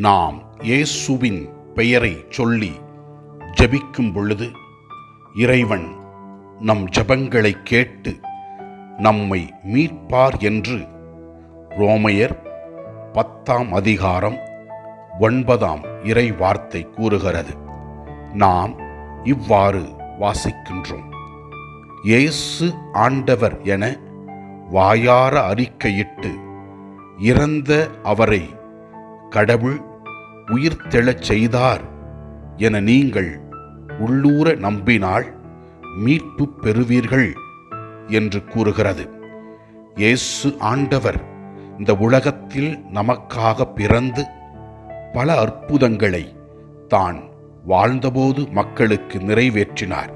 நாம் இயேசுவின் பெயரை சொல்லி ஜபிக்கும் பொழுது இறைவன் நம் ஜபங்களை கேட்டு நம்மை மீட்பார் என்று ரோமையர் பத்தாம் அதிகாரம் ஒன்பதாம் இறை வார்த்தை கூறுகிறது. நாம் இவ்வாறு வாசிக்கின்றோம். இயேசு ஆண்டவர் என வாயார அறிக்கையிட்டு இறந்த அவரை கடவுள் உயிர்த்தெழச் செய்தார் என நீங்கள் உள்ளூர நம்பினால் மீட்பு பெறுவீர்கள் என்று கூறுகிறது. இயேசு ஆண்டவர் இந்த உலகத்தில் நமக்காக பிறந்து பல அற்புதங்களை தான் வாழ்ந்தபோது மக்களுக்கு நிறைவேற்றினார்.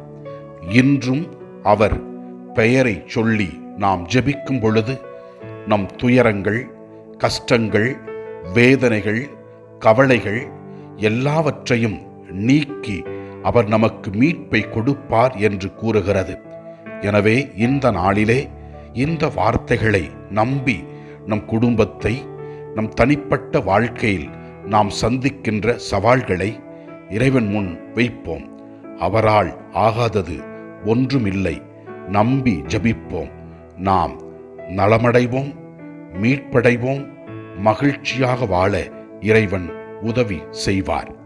இன்றும் அவர் பெயரை சொல்லி நாம் ஜெபிக்கும் பொழுது நம் துயரங்கள் கஷ்டங்கள் வேதனைகள் கவலைகள் எல்லாவற்றையும் நீக்கி அவர் நமக்கு மீட்பை கொடுப்பார் என்று கூறுகிறது. எனவே இந்த நாளிலே இந்த வார்த்தைகளை நம்பி நம் குடும்பத்தை நம் தனிப்பட்ட வாழ்க்கையில் நாம் சந்திக்கின்ற சவால்களை இறைவன் முன் வைப்போம். அவரால் ஆகாதது ஒன்றுமில்லை. நம்பி ஜபிப்போம். நாம் நலமடைவோம் மீட்படைவோம் மகிழ்ச்சியாக வாழ இறைவன் உதவி செய்வார்.